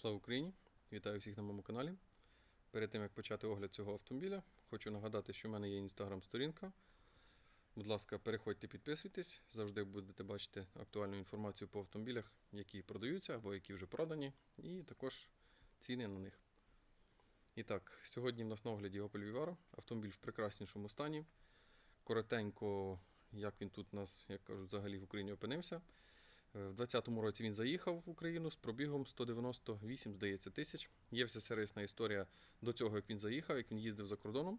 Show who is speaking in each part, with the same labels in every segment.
Speaker 1: Слава Україні! Вітаю всіх на моєму каналі. Перед тим як почати огляд цього автомобіля, хочу нагадати, що в мене є інстаграм-сторінка. Будь ласка, переходьте, підписуйтесь, завжди будете бачити актуальну інформацію по автомобілях, які продаються або які вже продані, і також ціни на них. І так, сьогодні в нас на огляді Opel Vivaro, автомобіль в прекраснішому стані. Коротенько, як він тут у нас, як кажуть, взагалі в Україні опинився. Е, В 2020 році він заїхав в Україну з пробігом 198, здається, тисяч. Є вся сервісна історія до цього, як він заїхав, як він їздив за кордоном.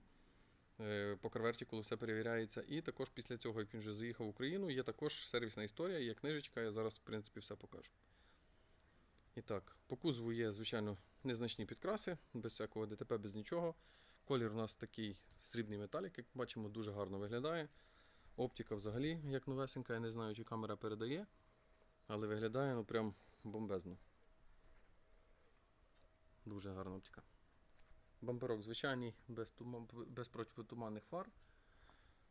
Speaker 1: Е, По карвертикулу все перевіряється. І також після цього, як він вже заїхав в Україну, є також сервісна історія, є книжечка, я зараз, в принципі, все покажу. І так, по кузову є, звичайно, незначні підкраси, без всякого ДТП, без нічого. Колір у нас такий срібний металік, як бачимо, дуже гарно виглядає. Оптика взагалі, як новесенька, я не знаю, чи камера передає. Але виглядає ну прям бомбезно. Дуже гарна оптика. Бамперок звичайний, без, тума, без противотуманних фар.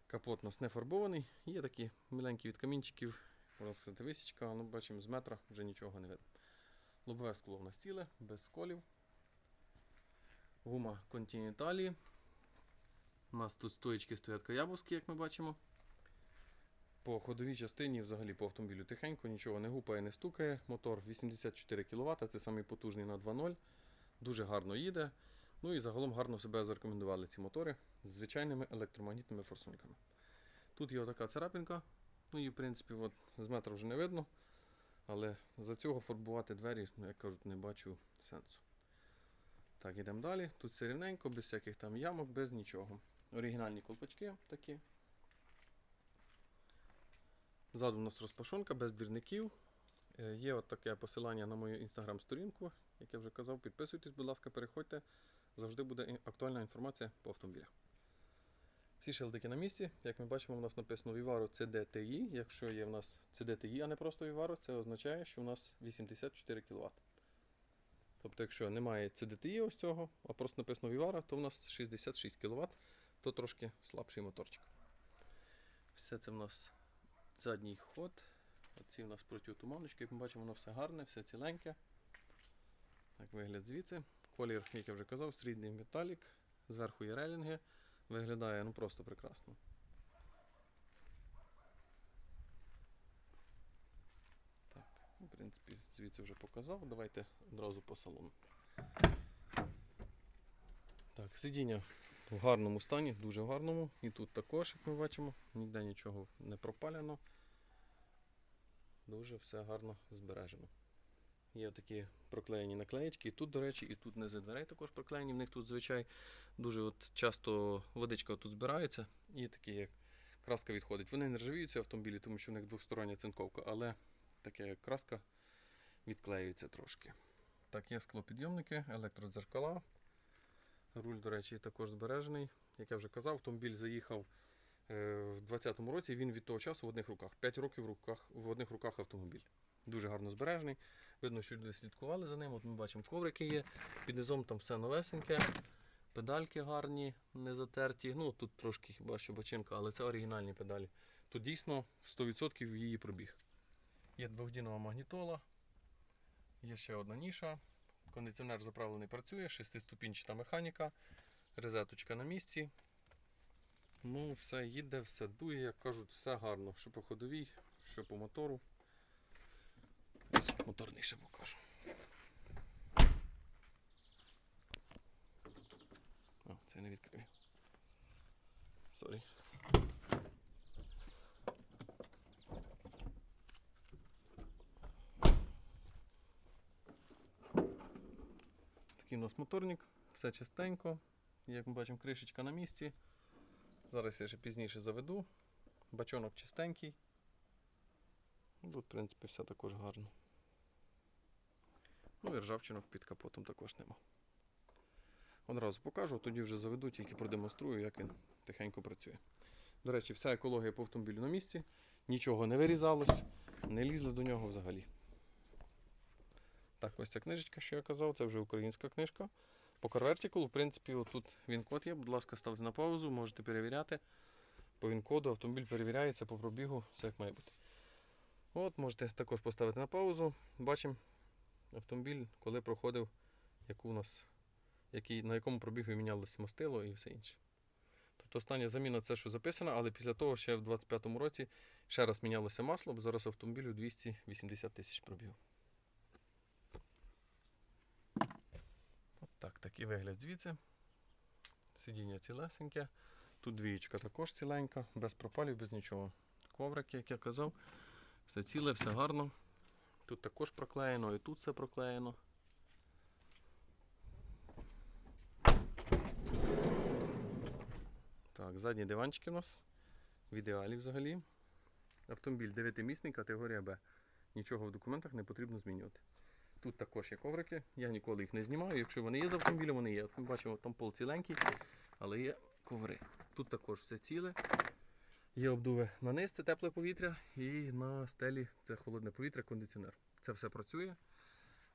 Speaker 1: Капот у нас не фарбований. Є такі миленькі від камінчиків. Це висічка, ну бачимо з метра вже нічого не видно. Лобове скло у нас ціле, без сколів. Гума Continental. У нас тут стоїчки стоять каябовські, як ми бачимо. По ходовій частині, взагалі по автомобілю тихенько, нічого не гупає, не стукає. Мотор 84 кВт, це самий потужний на 2.0. Дуже гарно їде. Ну і загалом гарно себе зарекомендували ці мотори з звичайними електромагнітними форсунками. Тут є отака царапинка. Ну і в принципі от, з метра вже не видно. Але за цього фарбувати двері, ну, як кажуть, не бачу сенсу. Так, йдемо далі. Тут все рівненько, без всяких там ямок, без нічого. Оригінальні колпачки такі. Ззаду у нас розпашонка без двірників. Е, Є от таке посилання на мою інстаграм-сторінку. Як я вже казав, підписуйтесь, будь ласка, переходьте. Завжди буде актуальна інформація по автомобілях. Всі шилдики на місці. Як ми бачимо, у нас написано Vivaro CDTI. Якщо є в нас CDTI, а не просто Vivaro, це означає, що у нас 84 кВт. Тобто, якщо немає CDTI ось цього, а просто написано Vivaro, то у нас 66 кВт, то трошки слабший моторчик. Все це в нас задній ход. Оці у нас протитуманочки, як ми бачимо, воно все гарне, все ціленьке. Так, вигляд звідси. Колір, як я вже казав, срібний металік. Зверху є релінги. Виглядає ну просто прекрасно. Так, ну, в принципі, звідси вже показав. Давайте одразу по салону. Так, сидіння в гарному стані, дуже гарному. І тут також, як ми бачимо, ніде нічого не пропалено. Дуже все гарно збережено. Є такі проклеєні наклеєчки. І тут, до речі, і тут низи дверей також проклеєні. В них тут звичай дуже от часто водичка тут збирається і такі як краска відходить. Вони не ржавіються автомобілі, тому що в них двостороння цинковка, але таке як краска відклеюється трошки. Так, є склопідйомники, електродзеркала. Руль, до речі, також збережений. Як я вже казав, автомобіль заїхав е, в 2020 році. Він від того часу в одних руках. 5 років в, руках, в одних руках автомобіль. Дуже гарно збережений. Видно, що люди слідкували за ним. От ми бачимо, коврики є. Під низом там все новесеньке. Педальки гарні, не затерті. Ну, тут трошки хіба що бочинка, але це оригінальні педалі. Тут дійсно 100% її пробіг. Є двохдінова магнітола. Є ще одна ніша. Кондиціонер заправлений працює, шестиступінчата механіка, розеточка на місці. Ну, все їде, все дує, як кажуть, все гарно. Що по ходовій, що по мотору. Моторний ще покажу. О, це не відкрию. Сорі. У нас моторник, все чистенько. Як ми бачимо, кришечка на місці. Зараз я ще пізніше заведу. Бачонок чистенький. Ну, Тут, в принципі, все також гарно. Ну і ржавчинок під капотом також нема. Одразу покажу, тоді вже заведу, тільки продемонструю, як він тихенько працює. До речі, вся екологія по автомобілю на місці, нічого не вирізалось, не лізли до нього взагалі. Так, ось ця книжечка, що я казав, це вже українська книжка. По карвертикулу, в принципі, отут він код є. Будь ласка, ставте на паузу, можете перевіряти. По він-коду автомобіль перевіряється по пробігу, все як має бути. От, можете також поставити на паузу. Бачимо, автомобіль, коли проходив, яку у нас, який, на якому пробігу мінялося мастило і все інше. Тобто остання заміна це, що записано, але після того ще в 25-му році ще раз мінялося масло, бо зараз автомобілю 280 тисяч пробігу. Так, такий вигляд звідси. Сидіння цілесеньке. Тут двієчка також ціленька, без пропалів, без нічого. Коврики, як я казав, все ціле, все гарно. Тут також проклеєно, і тут все проклеєно. Так, задні диванчики у нас в ідеалі взагалі. Автомобіль 9-місний, категорія Б. Нічого в документах не потрібно змінювати. Тут також є коврики, я ніколи їх не знімаю. Якщо вони є з автомобілем, вони є. Ми бачимо, там пол ціленький, але є коври. Тут також все ціле. Є обдуви на низ, це тепле повітря, і на стелі це холодне повітря, кондиціонер. Це все працює.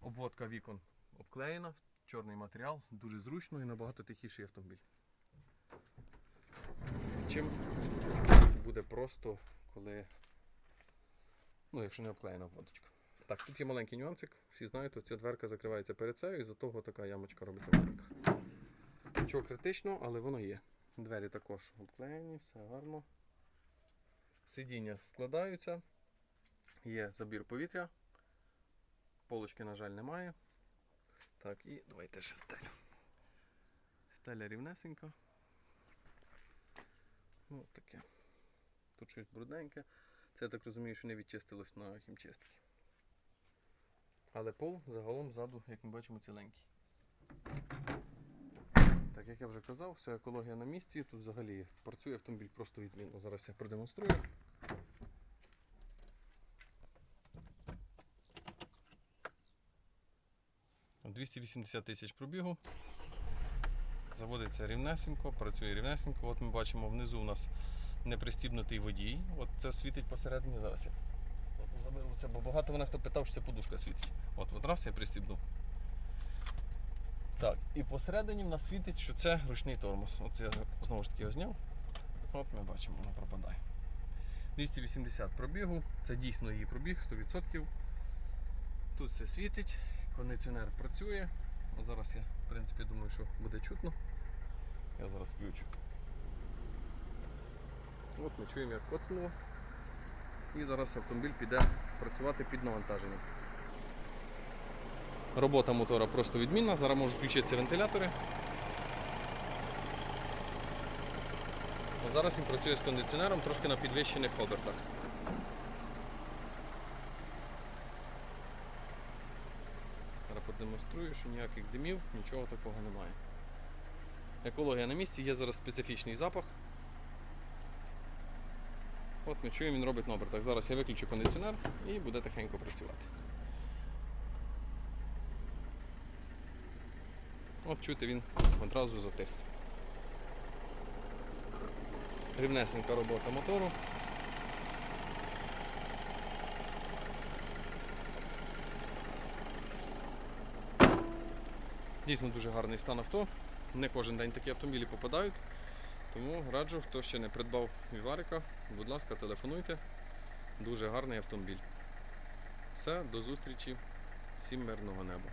Speaker 1: Обводка вікон обклеєна, чорний матеріал, дуже зручно і набагато тихіший автомобіль. Чим буде просто, коли. Ну, якщо не обклеєна обводочка. Так, тут є маленький нюансик. Всі знають, ця дверка закривається перед цею, і за того така ямочка робиться маленька. Нічого критичного, але воно є. Двері також обклеєні, все гарно. Сидіння складаються. Є забір повітря. Полочки, на жаль, немає. Так, і давайте ще стелю. Стеля рівнесенька. Ну, таке. Тут щось брудненьке. Це я так розумію, що не відчистилось на хімчистки. Але пол загалом ззаду, як ми бачимо, ціленький. Так, як я вже казав, вся екологія на місці. Тут взагалі працює автомобіль просто відмінно. Зараз я продемонструю. От 280 тисяч пробігу. Заводиться рівнесенько, працює рівнесенько. От ми бачимо внизу у нас непристібнутий водій. От це світить посередині зараз. Це, бо багато мене хто питав, що це подушка світить. От, от раз я пристібнув. Так, і посередині в нас світить, що це ручний тормоз. От я знову ж таки його зняв. От ми бачимо, воно пропадає. 280 пробігу, це дійсно її пробіг, 100%. Тут все світить, кондиціонер працює. От зараз я, в принципі, думаю, що буде чутно. Я зараз включу. От ми чуємо, як коцнуло. І зараз автомобіль піде працювати під навантаженням. Робота мотора просто відмінна. Зараз можуть включитися вентилятори. А зараз він працює з кондиціонером трошки на підвищених обертах. Зараз продемонструю, що ніяких димів, нічого такого немає. Екологія на місці, є зараз специфічний запах. От ми чуємо, він робить на обертах. Зараз я виключу кондиціонер і буде тихенько працювати. От чути він одразу затих. Рівнесенька робота мотору. Дійсно дуже гарний стан авто. Не кожен день такі автомобілі попадають. Тому раджу, хто ще не придбав Віварика, будь ласка, телефонуйте. Дуже гарний автомобіль. Все, до зустрічі. Всім мирного неба.